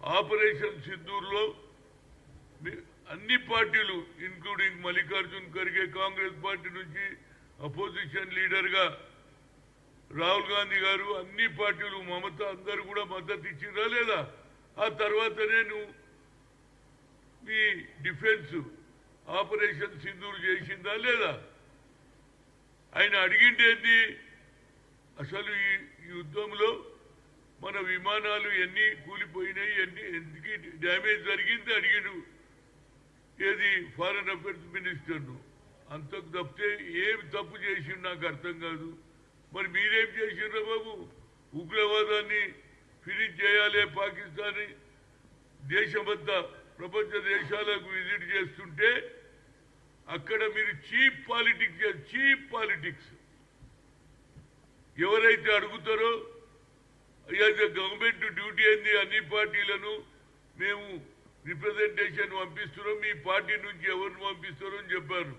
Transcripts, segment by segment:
Operation సింధూర్లో అన్ని పార్టీలు including Mallikarjun Kharge Congress party నుంచి అపోజిషన్ లీడర్గా రాహుల్ గాంధీ గారు అన్ని పార్టీలు మమత అందరూ కూడా మద్దతు ఇచ్చిందా లేదా? ఆ తర్వాతనే నువ్వు మీ డిఫెన్స్ ఆపరేషన్ సింధూర్ చేసిందా లేదా? ఆయన అడిగిండేంది? అసలు ఈ ఈ యుద్ధంలో మన విమానాలు ఎన్ని కూలిపోయినాయి ఎన్ని ఎందుకు డ్యామేజ్ జరిగింది అడిగిడు. ఏది ఫారెన్ అఫేర్స్ మినిస్టర్ను అంతకు తప్పితే ఏమి తప్పు చేసిండు నాకు అర్థం కాదు. మరి మీరేం చేసిండ్రా బాబు? ఉగ్రవాదాన్ని ఫినిష్ చేయాలి పాకిస్తాన్ దేశమంతా ప్రపంచ దేశాలకు విజిట్ చేస్తుంటే అక్కడ మీరు చీప్ పాలిటిక్స్ చీప్ పాలిటిక్స్ ఎవరైతే అడుగుతారో గవర్నమెంట్ డ్యూటీ అయింది. అన్ని పార్టీలను మేము రిప్రజెంటేషన్ పంపిస్తున్నాం. మీ పార్టీ నుంచి ఎవరిని పంపిస్తారో అని చెప్పారు.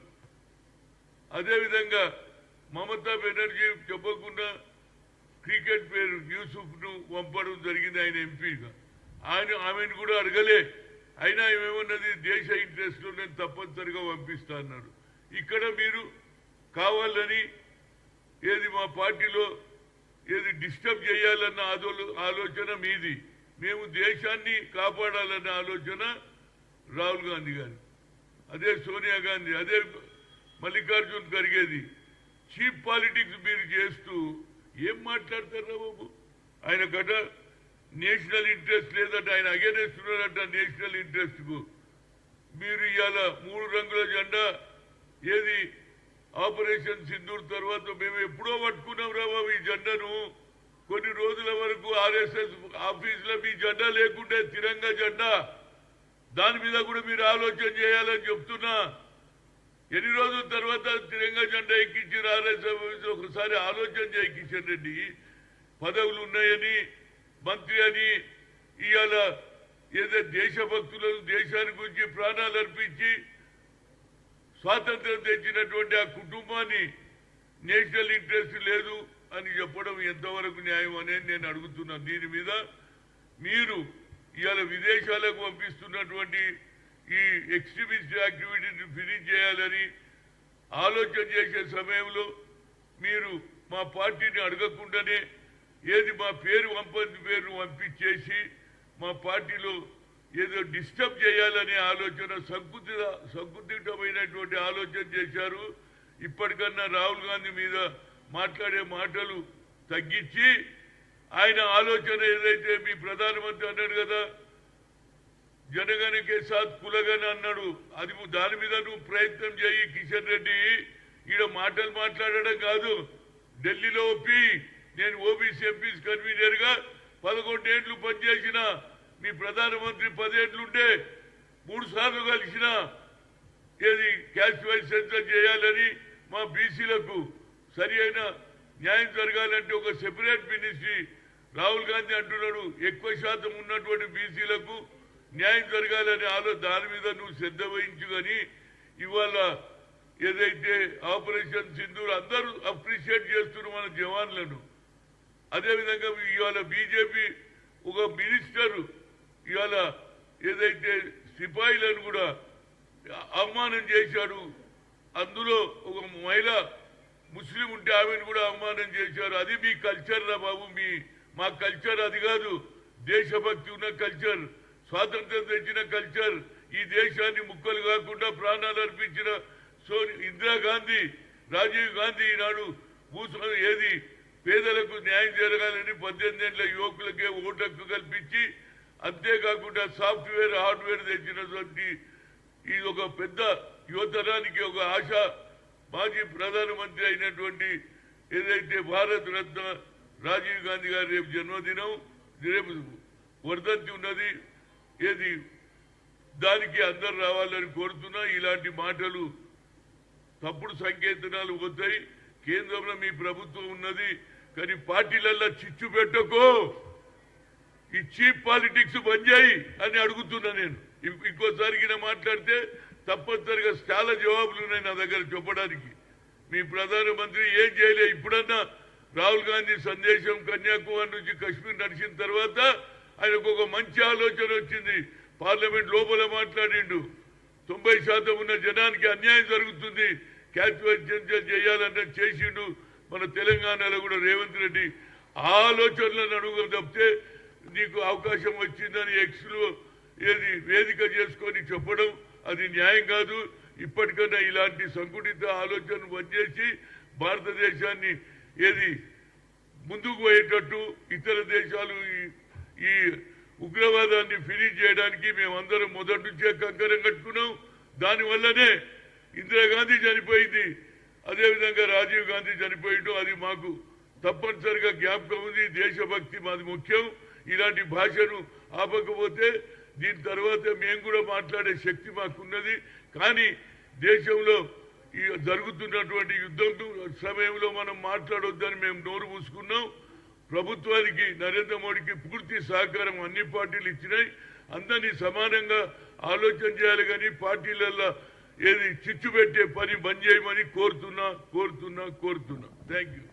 అదేవిధంగా మమతా బెనర్జీ చెప్పకుండా క్రికెట్ పేరు యూసుఫ్ను పంపడం జరిగింది ఆయన ఎంపీగా. ఆయన ఆమెను కూడా అడగలే. అయినా ఏమేమన్నది దేశ ఇంట్రెస్ట్లో నేను తప్పనిసరిగా పంపిస్తా అన్నాడు. ఇక్కడ మీరు కావాలని ఏది మా పార్టీలో ఏది డిస్టర్బ్ చేయాలన్న ఆదో- ఆలోచన మీది. మేము దేశాన్ని కాపాడాలన్న ఆలోచన రాహుల్ గాంధీ గారి. అదే సోనియా గాంధీ అదే మల్లికార్జున్ ఖర్గేది. చీప్ పాలిటిక్స్ మీరు చేస్తూ ఏం మాట్లాడతారా బాబు? ఆయన గట నేషనల్ ఇంట్రెస్ట్ లేదట ఆయన అగేనెస్ట్ ఉన్నారట నేషనల్ ఇంట్రెస్ట్కు. మీరు ఇవాళ మూడు రంగుల జెండా ఏది ఆపరేషన్ సింధూర్ తర్వాత మేము ఎప్పుడో పట్టుకున్నాం రా బాబు ఈ జెండాను. కొన్ని రోజుల వరకు ఆర్ఎస్ఎస్ ఆఫీసులో మీ జెండా లేకుంటే తిరంగా జెండా. దాని మీద కూడా మీరు ఆలోచన చేయాలని చెప్తున్నా. ఎన్ని రోజుల తర్వాత తిరంగా జెండా ఎక్కించిన ఆర్ఎస్ఎస్? ఒకసారి ఆలోచన చేయి రెడ్డి. పదవులు ఉన్నాయని మంత్రి అని ఇవాళ ఏదో దేశభక్తులను దేశానికి గురించి ప్రాణాలు అర్పించి స్వాతంత్రం తెచ్చినటువంటి ఆ కుటుంబాన్ని నేషనల్ ఇంట్రెస్ట్ లేదు అని చెప్పడం ఎంతవరకు న్యాయం అనేది నేను అడుగుతున్నాను. దీని మీద మీరు ఇవాళ విదేశాలకు పంపిస్తున్నటువంటి ఈ ఎక్స్ట్రీమిస్ట్ యాక్టివిటీని ఫినిష్ చేయాలని ఆలోచన చేసే సమయంలో మీరు మా పార్టీని అడగకుండానే ఏది మా పేరు పంపని పేరు పంపించేసి మా పార్టీలో ఏదో డిస్టర్బ్ చేయాలనే ఆలోచన సంకుతి సంకుతిటమైనటువంటి ఆలోచన చేశారు. ఇప్పటికన్నా రాహుల్ గాంధీ మీద మాట్లాడే మాటలు తగ్గించి ఆయన ఆలోచన ఏదైతే మీ ప్రధానమంత్రి అన్నాడు కదా జనగణకే సాత్ కులగని అన్నాడు అది దాని మీద నువ్వు ప్రయత్నం చేయి కిషన్ రెడ్డి. ఈడ మాటలు మాట్లాడడం కాదు. ఢిల్లీలో ఒప్పి నేను ఓబీసీ ఎంపీస్ కన్వీనర్గా పదకొండేండ్లు పనిచేసిన మీ ప్రధానమంత్రి పదేళ్ళుంటే మూడు సార్లు కలిసిన ఏది క్యాష్ వైస్ సెన్సర్ చేయాలని మా బీసీలకు సరి అయిన న్యాయం జరగాలంటే ఒక సెపరేట్ మినిస్ట్రీ రాహుల్ గాంధీ అంటున్నాడు. ఎక్కువ శాతం ఉన్నటువంటి బీసీలకు న్యాయం జరగాలని ఆలో దాని మీద నువ్వు శ్రద్ధ వహించు కానీ ఇవాళ ఏదైతే ఆపరేషన్ సింధూర్ అందరూ అప్రిషియేట్ చేస్తున్నారు మన జవాన్లను అదేవిధంగా ఇవాళ బీజేపీ ఒక మినిస్టర్ ఇవాళ ఏదైతే సిపాయిలను కూడా అవమానం చేశాడు అందులో ఒక మహిళ ముస్లిం ఉంటే ఆమెను కూడా అవమానం చేశారు. అది మీ కల్చర్ రా బాబు మీ మా కల్చర్ అది కాదు. దేశభక్తి ఉన్న కల్చర్ స్వాతంత్రం తెచ్చిన కల్చర్ ఈ దేశాన్ని ముక్కలు కాకుండా ప్రాణాలు అర్పించిన సో ఇందిరాగాంధీ రాజీవ్ గాంధీ ఈనాడు భూస్వామి ఏది పేదలకు న్యాయం జరగాలని పద్దెనిమిది ఏళ్ళ యువకులకే ఓటు హక్కు కల్పించి అంతేకాకుండా సాఫ్ట్వేర్ హార్డ్వేర్ తెచ్చినటువంటి ఇది ఒక పెద్ద యువతరానికి ఒక ఆశ మాజీ ప్రధానమంత్రి అయినటువంటి ఏదైతే భారత రత్న రాజీవ్ గాంధీ గారి రేపు జన్మదినం రేపు వర్ధంతి ఉన్నది ఏది దానికి అందరు రావాలని కోరుతున్నా ఇలాంటి మాటలు తప్పుడు సంకేతనాలు పోతాయి కేంద్రంలో మీ ప్రభుత్వం ఉన్నది కానీ పార్టీలల్లో చిచ్చు పెట్టకో. ఈ చీప్ పాలిటిక్స్ బంద్ అని అడుగుతున్నా నేను. ఇంకోసారి మాట్లాడితే తప్పనిసరిగా చాలా జవాబులు ఉన్నాయి నా దగ్గర చెప్పడానికి. మీ ప్రధానమంత్రి ఏం చేయలే? ఇప్పుడన్నా రాహుల్ గాంధీ సందేశం కన్యాకుమారి నుంచి కశ్మీర్ నడిచిన తర్వాత ఆయనకు ఒక మంచి ఆలోచన వచ్చింది. పార్లమెంట్ లోపల మాట్లాడిండు. తొంభై శాతం ఉన్న జనానికి అన్యాయం జరుగుతుంది. క్యాచువల్ చేయాలంటే చేసిండు మన తెలంగాణలో కూడా రేవంత్ రెడ్డి. ఆలోచనలను అడుగు తప్పితే నీకు అవకాశం వచ్చిందని ఎక్స్లో ఏది వేదిక చేసుకొని చెప్పడం అది న్యాయం కాదు. ఇప్పటికన్నా ఇలాంటి సంకుటిత ఆలోచన వచ్చేసి భారతదేశాన్ని ఏది ముందుకు పోయేటట్టు ఇతర దేశాలు ఈ- ఉగ్రవాదాన్ని ఫినిష్ చేయడానికి మేమందరం మొదటి నుంచే కంకరం కట్టుకున్నాం. దానివల్లనే ఇందిరాగాంధీ చనిపోయింది. అదేవిధంగా రాజీవ్ గాంధీ చనిపోయిండు. అది మాకు తప్పనిసరిగా జ్ఞాపకం ఉంది. దేశభక్తి మాది ముఖ్యం. ఇలాంటి భాషను ఆపకపోతే దీని తర్వాత మేము కూడా మాట్లాడే శక్తి మాకున్నది. కానీ దేశంలో ఈ జరుగుతున్నటువంటి యుద్ధం సమయంలో మనం మాట్లాడొద్దని మేము నోరు మూసుకున్నాం. ప్రభుత్వానికి నరేంద్ర మోడీకి పూర్తి సహకారం అన్ని పార్టీలు ఇచ్చినాయి. అందరినీ సమానంగా ఆలోచన చేయాలి కానీ పార్టీలలో ఏది చిచ్చు పెట్టే పని బంద్ చేయమని కోరుతున్నా కోరుతున్నా కోరుతున్నా. Thank you